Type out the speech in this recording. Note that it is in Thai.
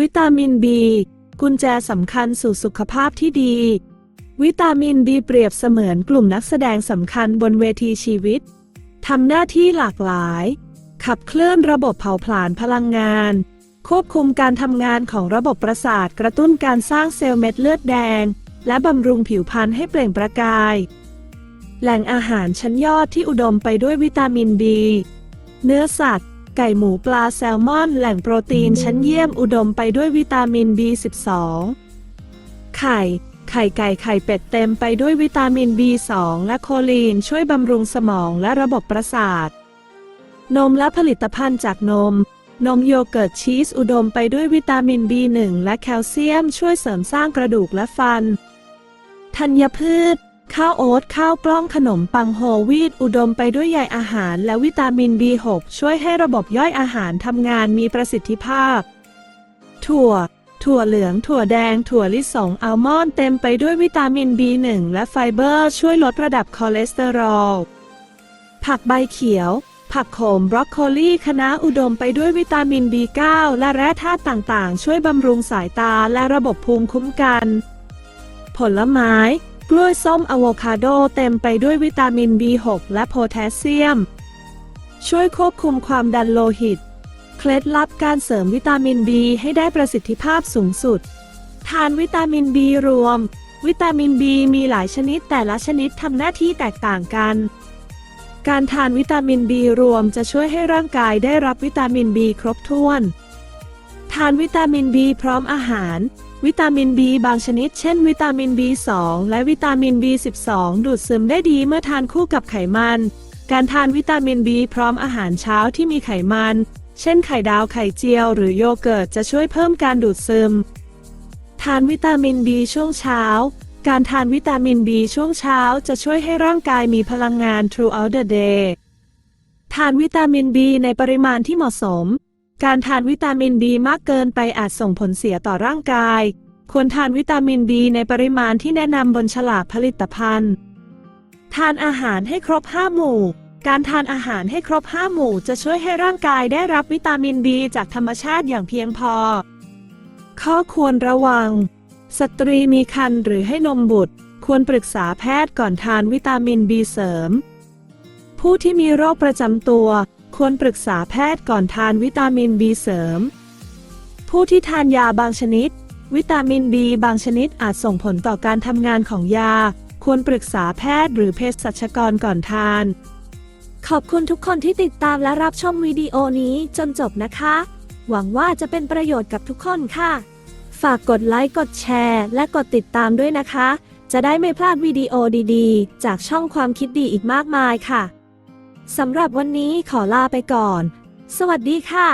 วิตามิน B กุญแจสำคัญสู่สุขภาพที่ดี วิตามิน B เปรียบเสมือนกลุ่มนักแสดงสำคัญบนเวทีชีวิตทำหน้าที่หลากหลาย ขับเคลื่อนระบบเผาผลาญพลังงาน ควบคุมการทำงานของระบบประสาทกระตุ้นการสร้างเซลล์เม็ดเลือดแดง และบำรุงผิวพรรณให้เปล่งประกาย แหล่งอาหารชั้นยอดที่อุดมไปด้วยวิตามิน B เนื้อสัตว์ ไก่หมูปลาแซลมอน แหล่งโปรตีนชั้นเยี่ยมอุดมไปด้วยวิตามิน B12 ไข่ ไข่ไก่ไข่เป็ดเต็มไปด้วยวิตามิน B2 และโคลีนช่วยบำรุงสมองและระบบประสาท นมและผลิตภัณฑ์จากนม นมโยเกิร์ตชีสอุดมไปด้วยวิตามิน B1 และแคลเซียมช่วยเสริมสร้างกระดูกและฟัน ธัญพืช ข้าวโอ๊ตข้าวกล้องขนมปังโฮลวีตอุดมไปด้วยใยอาหารและวิตามิน B6 ช่วยให้ระบบย่อยอาหารทำงานมีประสิทธิภาพ ถั่ว ถั่วเหลือง ถั่วแดง ถั่วลิสงอัลมอนด์เต็มไปด้วยวิตามิน B1 และไฟเบอร์ ช่วยลดระดับคอเลสเตอรอล ผักใบเขียวผักโขมบรอกโคลีคะน้าอุดมไปด้วยวิตามิน B9 และแร่ธาตุต่างๆ ช่วยบำรุงสายตาและระบบภูมิคุ้มกัน ผลไม้ กล้วยส้มอะโวคาโดเต็มไปด้วยวิตามิน B6 และโพแทสเซียม ช่วยควบคุมความดันโลหิต เคล็ดลับการเสริมวิตามิน B ให้ได้ประสิทธิภาพสูงสุด ทานวิตามิน B รวม วิตามิน B มีหลายชนิดแต่ละชนิดทำหน้าที่แตกต่างกัน การทานวิตามิน B รวมจะช่วยให้ร่างกายได้รับวิตามิน B ครบถ้วน ทานวิตามิน B พร้อมอาหาร วิตามิน B บางชนิด เช่น วิตามิน B2 และวิตามิน B12 ดูดซึมได้ดีเมื่อทานคู่กับไขมัน การทานวิตามิน B พร้อมอาหารเช้าที่มีไขมัน เช่นไข่ดาวไข่เจียว หรือโยเกิร์ตจะช่วยเพิ่มการดูดซึม ทานวิตามิน B ช่วงเช้า การทานวิตามิน B ช่วงเช้าจะช่วยให้ร่างกายมีพลังงาน throughout the day ทานวิตามิน B ในปริมาณที่เหมาะสม การทานวิตามิน B มากเกินไปอาจส่งผลเสียต่อร่างกาย ควรทานวิตามิน B ในปริมาณที่แนะนำบนฉลากผลิตภัณฑ์ ทานอาหารให้ครบ 5 หมู่ การทานอาหารให้ครบ 5 หมู่ จะช่วยให้ร่างกายได้รับวิตามิน B จากธรรมชาติอย่างเพียงพอ ข้อควรระวัง สตรีมีครรภ์หรือให้นมบุตร ควรปรึกษาแพทย์ก่อนทานวิตามิน B เสริม ผู้ที่มีโรคประจำตัว ควรปรึกษาแพทย์ก่อนทานวิตามิน B เสริม ผู้ที่ทานยาบางชนิด วิตามิน B บางชนิดอาจส่งผลต่อการทำงานของยา ควรปรึกษาแพทย์หรือเภสัชกรก่อนทาน ขอบคุณทุกคนที่ติดตามและรับชมวิดีโอนี้จนจบนะคะ หวังว่าจะเป็นประโยชน์กับทุกคนค่ะ ฝากกดไลค์ กดแชร์ และกดติดตามด้วยนะคะ จะได้ไม่พลาดวิดีโอดีๆ จากช่องความคิดดีอีกมากมายค่ะ สำหรับวันนี้ขอลาไปก่อน สวัสดีค่ะ